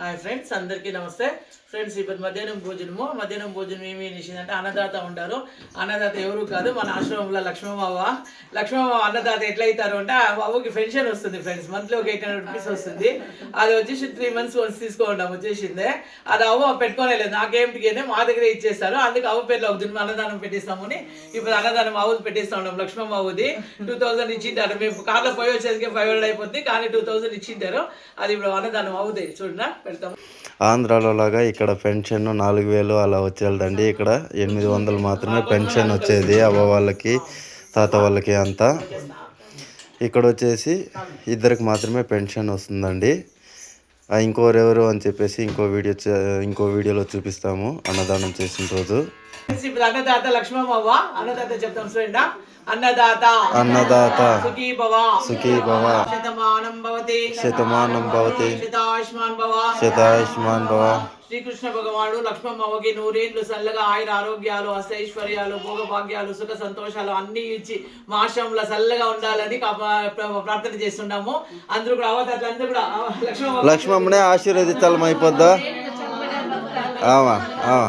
Hi friends అందరికీ నమస్తే. Friends ఇప్పుడు మధ్యాహ్నం భోజనము. మధ్యాహ్నం భోజనం ఏమి అంటే అన్నదాత ఉంటారు అన్నదాత ఎవరు కాదు మన ఆశ్రమంలో లక్ష్మమ్మ లక్ష్మమ్మ అన్నదాత ఎట్లయితారు అంటే ఆ అవ్వకి పెన్షన్ వస్తుంది ఫ్రెండ్స్ మంత్లీ ఒక ఎయిట్ హండ్రెడ్ రూపీస్ వస్తుంది. అది వచ్చేసి త్రీ మంత్స్ వన్స్ తీసుకోవడం వచ్చేసిందే. అది అవ్వ పెట్టుకోలేదు. నాకేమిటికైనా మా దగ్గరే ఇచ్చేస్తారు. అందుకే అవ్వ పేర్లో ఒక దున్ను అన్నదానం పెట్టిస్తామని ఇప్పుడు అన్నదానం అవ్వదు పెట్టిస్తా ఉన్నాం లక్ష్మమ్మ అవ్వది టూ థౌసండ్ ఇచ్చింటారు. మేము కార్లో పోయి వచ్చేసరికి ఫైవ్ హండ్రెడ్ అయిపోతుంది కానీ టూ థౌసండ్ ఇచ్చింటారు. అది ఇప్పుడు అన్నదానం అవుతుంది చూడండి. ఆంధ్రాలో లాగా ఇక్కడ పెన్షన్ నాలుగు వేలు అలా వచ్చేదండి. ఇక్కడ ఎనిమిది వందలు మాత్రమే పెన్షన్ వచ్చేది అవ్వ వాళ్ళకి తాత వాళ్ళకి అంతా. ఇక్కడ వచ్చేసి ఇద్దరికి మాత్రమే పెన్షన్ వస్తుందండి. ఇంకోరెవరు అని చెప్పేసి ఇంకో వీడియో చే- ఇంకో వీడియోలో చూపిస్తాము. అన్నదానం చేసిన రోజు. ఇప్పుడు అన్నదాత లక్ష్మమ్మ అన్నదాత చెప్తాం చూడండి. అన్నదాత. అన్నదాత. సుఖీ భవ సుఖీ భవ శతమానం భవతి. శతమానం భవతి. శతాయుష్మాన్ భవ. శతాయుష్మాన్ భవ. శ్రీకృష్ణ భగవానుడు లక్ష్మమ్మకి నూరేండ్లు చల్లగా ఆయుర ఆరోగ్యాలు అష్టైశ్వర్యాలు భోగభాగ్యాలు సుఖ సంతోషాలు అన్ని ఇచ్చి మా ఆశ్రమంలో చల్లగా ఉండాలని ప్రార్థన చేస్తున్నాము. అందరూ కూడా అవతారు అందరూ కూడా లక్ష్మమ్మ లక్ష్మమ్మనే ఆశీర్వదించాలం అయిపోద్దా? ఆమా ఆమా ఆమా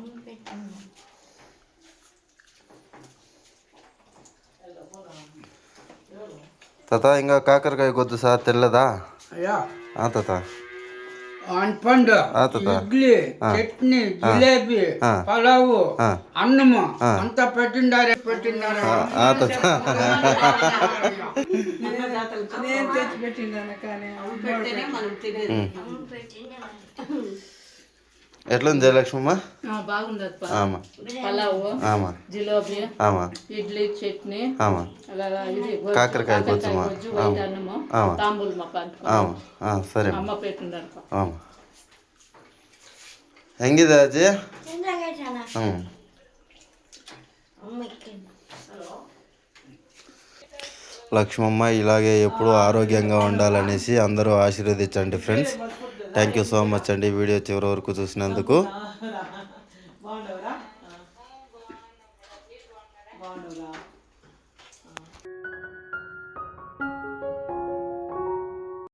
తాత ఇంకా కాకరకాయ కొద్దు సార్ తెల్లదా అయ్యా ఆ తాత పండు ఆ తాత ఇడ్లీ చట్నీ జిలేబి ఆ. పలావు ఆ. అన్నము అంతా పెట్టిండారే పెట్టిండారే ఆ, ఆ తాత నేను తెచ్చి పెట్టిండాను కానీ ఎట్లుంది జయలక్ష్మమ్మ బాగుంది అప్ప ఆమా పలావు ఆమా జిలేబీ ఆమా ఇడ్లీ చట్నీ ఆమా అలాగా ఇది గొజ్జు, కాకరకాయ కాకరకాయ గొజ్జుమా? గొజ్జు, ఆమా. వైట్ అన్నము ఆమా. తాంబూలు మా పంట ఆమా ఆ, సరే అమ్మ పెట్టిండనుకో ಆಮ ಹೆಂಗಿದೆ ಅಜ್ಜಿ ಹ್ಞೂ లక్ష్మమ్మ ఇలాగే ఎప్పుడూ ఆరోగ్యంగా ఉండాలనేసి అందరూ ఆశీర్వదించండి friends thank you so much అండి వీడియో చివరి వరకు చూసినందుకు. బాగుండవరా